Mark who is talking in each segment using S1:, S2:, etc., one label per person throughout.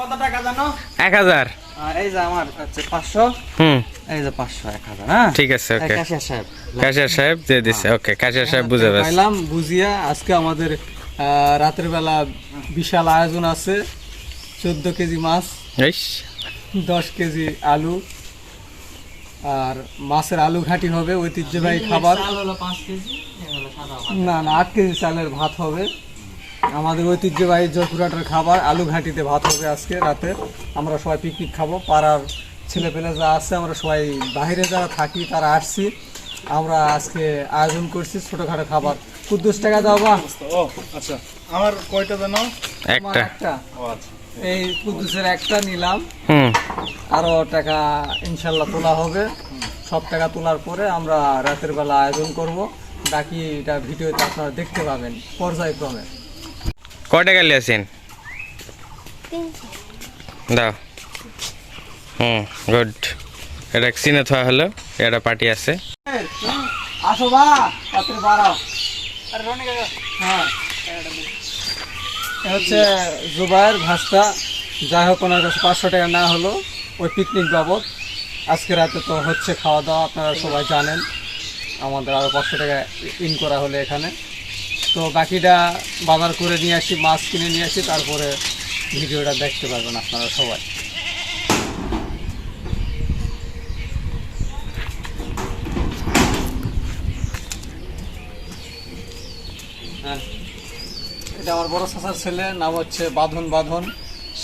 S1: কত টাকা জানো?
S2: এক হাজার।
S1: এই যে আমার হচ্ছে পাঁচশো।
S2: হুম।
S1: এই যে পাঁচশো এক হাজার হ্যাঁ?
S2: ঠিক আছে ওকে।
S1: ক্যাশিয়ার সাহেব।
S2: কাশিয়ার সাহেব দিয়ে দিছে ওকে কাশিয়ার সাহেব বুঝে পারছে
S3: বুঝিয়া আজকে আমাদের রাতের বেলা বিশাল আয়োজন আছে। চোদ্দ কেজি মাছ দশ কেজি আলু আর মাছের আলু ঘাটি হবে ঐতিহ্যবাহী খাবার।
S1: চাল হলো পাঁচ কেজি এই হলো সাদা ভাত।
S3: না না আট কেজি চালের ভাত হবে। আমাদের ঐতিহ্যবাহী জয়পুরহাটের খাবার আলু ঘাটিতে ভাত হবে আজকে রাতে। আমরা সবাই পিকনিক খাব। পাড়ার ছেলেপেলে যা আছে আমরা সবাই বাইরে যারা থাকি তারা আসছি। আমরা আজকে আয়োজন করছি ছোটোখাটো খাবার। কুদ্দুস টাকা দাও বা।
S4: আচ্ছা। আমার কয়টা জানো
S2: একটা।
S3: একটা।
S4: আচ্ছা।
S3: এই কুদ্দুসের একটা নিলাম। আরও টাকা ইনশাল্লাহ তোলা হবে। সব টাকা তোলার পরে আমরা রাতের বেলা আয়োজন করব। বাকিটা ভিডিওতে আপনারা দেখতে পাবেন পর্যায়ক্রমে।
S2: কয় টাকা লিয়েছেন দাও। Hmm good. এটা চিনে থোয়া হলো এটা পার্টি আছে।
S3: আসো বা বাড়াও। হ্যাঁ হচ্ছে জুবাইর ভাস্তা। যাই হোক ওনার কাছে পাঁচশো টাকা না হলো ওই পিকনিক বাবদ। আজকে রাতে তো হচ্ছে খাওয়া দাওয়া আপনারা সবাই জানেন। আমাদের আরও পাঁচশো টাকা ইন করা হলো এখানে। তো বাকিটা বাজার করে নিয়ে আসি মাছ কিনে নিয়ে আসি তারপরে ভিডিওটা দেখতে পারবেন আপনারা সবাই। হ্যাঁ। এটা আমার বড় চাচার ছেলে নাম হচ্ছে বাঁধন বাঁধন।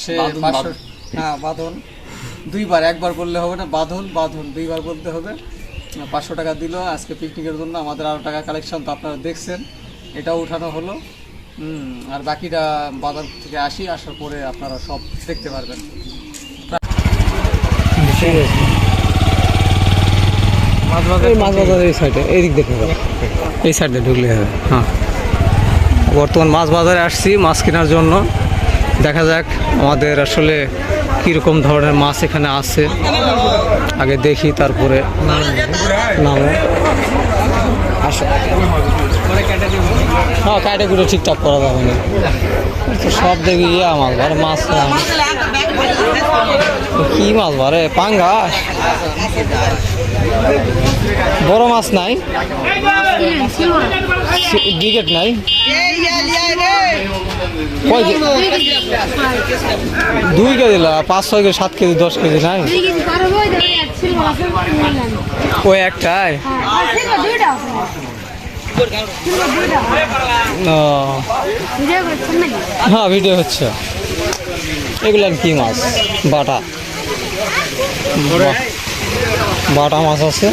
S3: সে পাঁচশো হ্যাঁ বাঁধন। দুইবার একবার বললে হবে না বাঁধন বাঁধন দুইবার বলতে হবে। পাঁচশো টাকা দিল আজকে পিকনিকের জন্য আমাদের আরও টাকা কালেকশন তো আপনারা দেখছেন। এটাও উঠানো হলো। আর বাকিটা বাজার থেকে আসি আসার পরে আপনারা সব দেখতে পারবেন। এই মাছ বাজার এই সাইডে এই দিক দেখে এই সাইডে ঢুকলে হবে। হ্যাঁ। বর্তমান মাছ বাজারে আসছি মাছ কেনার জন্য। দেখা যাক আমাদের আসলে কীরকম ধরনের মাছ এখানে আছে। আগে দেখি তারপরে নামো। আসো। হ্যাঁ কাটাগুলো ঠিকঠাক করা যাবে না। সব দেখি ইয়া মাছ ধরে মাছ। কি মাছ ধরে পাঙ্গাস? বড় মাছ নাই? ডিগেট নাই? দুই কেজি পাঁচ ছয় কেজি সাত কেজি দশ কেজি নাই? ওই একটাই? ও, হ্যাঁ ভিডিও হচ্ছে। এগুলো কি মাছ? বাটা। বাটা মাছ আছে।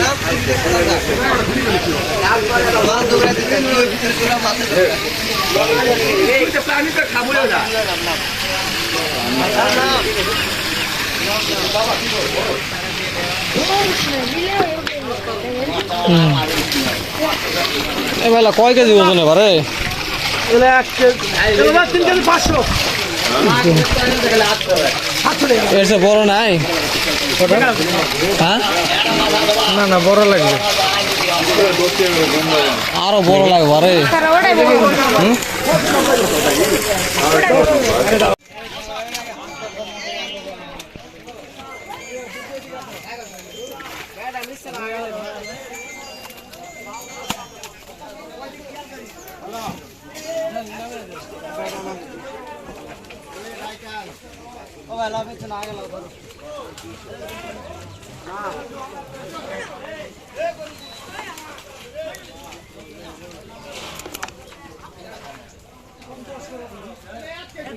S3: এ বেলা কয় কেজি ওজন এবারে? এর বড় নাই? হ্যাঁ? না না বড় লাগবে। আরও বড় লাগবে আরে।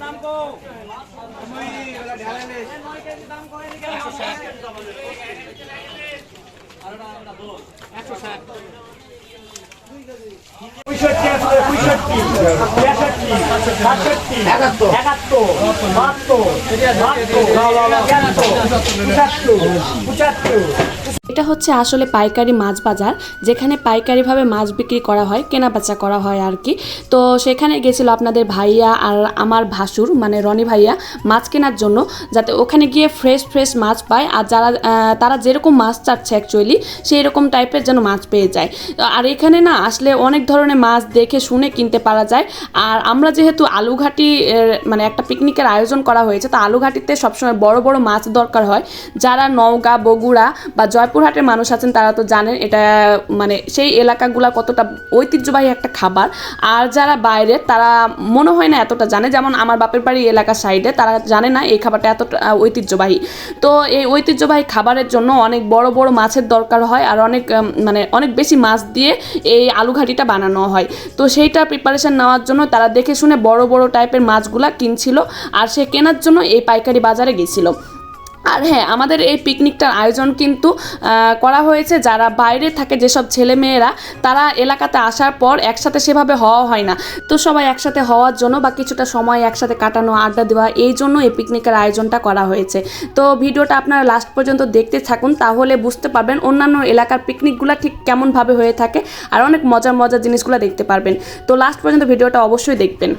S3: দাম কো তুমি ওলা ঢালে নে দাম কো এদিকে 160 আর 160 160 হুম?
S5: একাত্তর বাহাত্তর বাহাত্তর পঁচাত্তর পঁচাত্তর এটা হচ্ছে আসলে পাইকারি মাছ বাজার, যেখানে পাইকারিভাবে মাছ বিক্রি করা হয় কেনা বেচা করা হয় আর কি তো সেখানে গেছিল আপনাদের ভাইয়া আর আমার ভাসুর মানে রনি ভাইয়া, মাছ কেনার জন্য, যাতে ওখানে গিয়ে ফ্রেশ ফ্রেশ মাছ পায়। আর যারা তারা যেরকম মাছ চাচ্ছে অ্যাকচুয়ালি সেই রকম টাইপের যেন মাছ পেয়ে যায়। আর এখানে না, আসলে অনেক ধরনের মাছ দেখে শুনে কিনতে পারা যায়। আর আমরা যেহেতু আলুঘাটি মানে একটা পিকনিকের আয়োজন করা হয়েছে, তো আলুঘাটিতে সবসময় বড় বড় মাছ দরকার হয়। যারা নওগাঁ, বগুড়া বা জয়পুরহাটের মানুষ আছেন, তারা তো জানেন এটা মানে সেই এলাকাগুলা কতটা ঐতিহ্যবাহী একটা খাবার। আর যারা বাইরে, তারা মনে হয় না এতটা জানে। যেমন আমার বাপের বাড়ি এলাকার সাইডে তারা জানে না এই খাবারটা এতটা ঐতিহ্যবাহী। তো এই ঐতিহ্যবাহী খাবারের জন্য অনেক বড় বড় মাছের দরকার হয় আর অনেক মানে অনেক বেশি মাছ দিয়ে এই আলু ঘাটিটা বানানো হয়। তো সেইটা প্রিপারেশন নেওয়ার জন্য তারা দেখে শুনে বড় বড় টাইপের মাছগুলা কিনছিল আর সে কেনার জন্য এই পাইকারি বাজারে গেছিল। আর হ্যাঁ আমাদের এই পিকনিকটার আয়োজন কিন্তু করা হয়েছে যারা বাইরে থাকে যেসব ছেলে মেয়েরা তারা এলাকাতে আসার পর একসাথে সেভাবে হওয়া হয় না। তো সবাই একসাথে হওয়ার জন্য বা কিছুটা সময় একসাথে কাটানো, আড্ডা দেওয়া, এই জন্য এই পিকনিকের আয়োজনটা করা হয়েছে। তো ভিডিওটা আপনারা লাস্ট পর্যন্ত দেখতে থাকুন, তাহলে বুঝতে পারবেন অন্যান্য এলাকার পিকনিকগুলো ঠিক কেমনভাবে হয়ে থাকে আর অনেক মজার মজার জিনিসগুলো দেখতে পারবেন। তো লাস্ট পর্যন্ত ভিডিওটা অবশ্যই দেখবেন।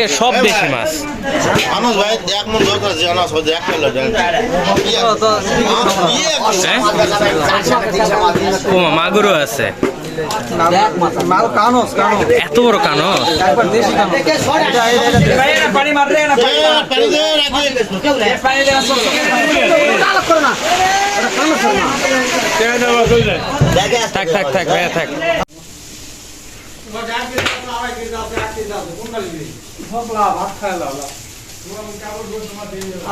S2: খেয়ে সব দেশি মাছ।
S6: ভাই এক মন আছে এক কিলো দেন
S2: মাগুরও আছে। এত বড় কানো
S3: একবার দেশি কানস এটা এটা
S2: থাক থাক ভাইয়া থাক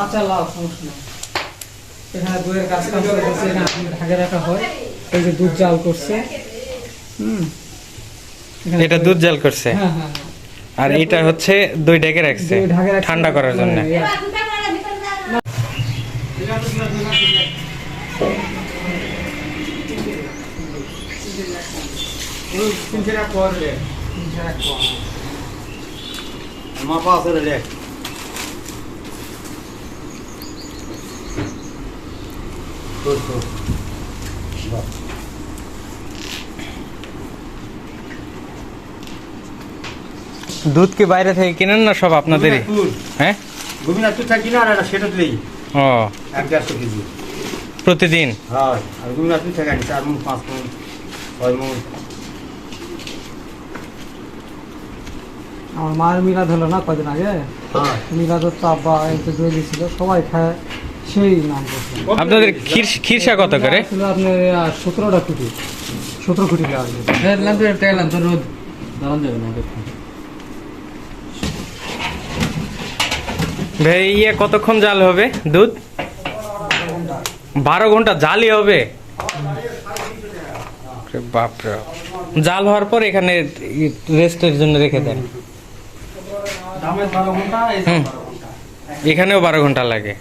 S3: আচ্ছা লাও সমস্যা এখানে দুধের কাজ কাম করতেছে এখানে ঢাকে রাখা হয়। এই যে দুধ জাল করছে। হুম।
S2: এটা দুধ জাল করছে?
S3: হ্যাঁ হ্যাঁ হ্যাঁ।
S2: আর এটা হচ্ছে দই ঢেকে রাখছে। ঠান্ডা করার জন্য।
S6: মাপা আছে রে
S2: দুধ কি বাইরে থেকে কিনেন না সব আপনাদের হ্যাঁ?
S6: গোবিনা তুই থাকি না আর সেটা দিলেই
S2: ও।
S6: এক দেড়শো কেজি।
S2: প্রতিদিন?
S6: হ্যাঁ আর গোবিনা তুই থাকি চার মন পাঁচ মন ছয় মন।
S3: আমার মায়ের মিলাদ হলো না কদিন আগে?
S6: হ্যাঁ।
S3: মিলাদের তো আব্বা তো দই দিয়েছিল সবাই খায় সেই নাম
S2: আপনাদের খিরসা কত করে?
S3: ছিল আপনার সতেরোটা কুটি সতেরো কুটি লাগবে
S2: ভাই ইয়ে কতক্ষণ জাল হবে? দুধ? বারো ঘণ্টা জালই হবে? বাপরে। বাপ। জাল হওয়ার পর এখানে রেস্টের জন্য রেখে দেন
S3: দামের বারো ঘণ্টা এই
S2: হুম এখানেও বারো ঘণ্টা লাগে।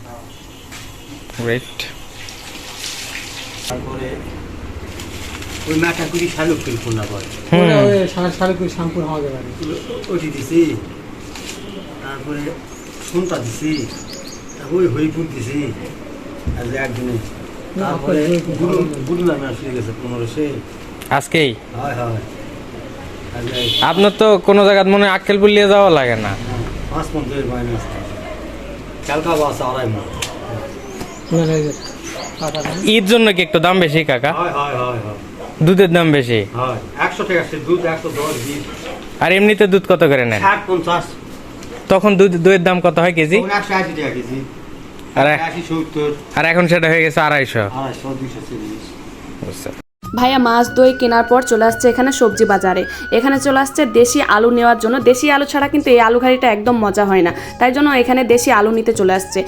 S6: তারপরে ওই শালুক ফোন
S3: শ্যাম্পুর হওয়া যাবে
S6: ওটি দিছি। তারপরে সুনতা দিছি। তারপরে ওই হরিপুর দিছি। আর একদিনে তারপরে গুরু গুরু নামে আসলে গেছে পনেরোশে
S2: আজকেই?
S6: হয় হয়।
S2: আপনার তো কোনো জায়গায় মনে হয় আক্কেল বুলিয়ে যাওয়া লাগে না।
S3: মানে।
S2: ঈদ জন্য কি একটু দাম বেশি কাকা?
S6: হয় হয় হয় হয়।
S2: দুধের দাম বেশি?
S6: হয়।
S2: আর এমনিতে দুধ কত করে নেন? তখন দুধ দুধের দাম কত হয় কেজি? আর এখন সেটা হয়ে গেছে আড়াইশো।
S5: ভাইয়া মাছ দই কেনার পর চলে আসছে এখানে সবজি বাজারে। এখানে চলে আসছে দেশি আলু নেওয়ার জন্য। দেশি আলু ছাড়া কিন্তু এই আলু ঘাড়িটা একদম মজা হয় না। তাই জন্য এখানে দেশি আলু নিতে চলে আসছে।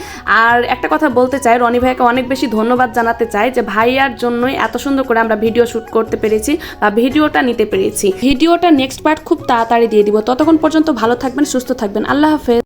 S5: আর একটা কথা বলতে চাই, রনি ভাইকে অনেক বেশি ধন্যবাদ জানাতে চাই যে ভাইয়ার জন্যই এত সুন্দর করে আমরা ভিডিও শ্যুট করতে পেরেছি বা ভিডিওটা নিতে পেরেছি। ভিডিওটা নেক্সট পার্ট খুব তাড়াতাড়ি দিয়ে দিব। ততক্ষণ পর্যন্ত ভালো থাকবেন, সুস্থ থাকবেন। আল্লাহ হাফেজ।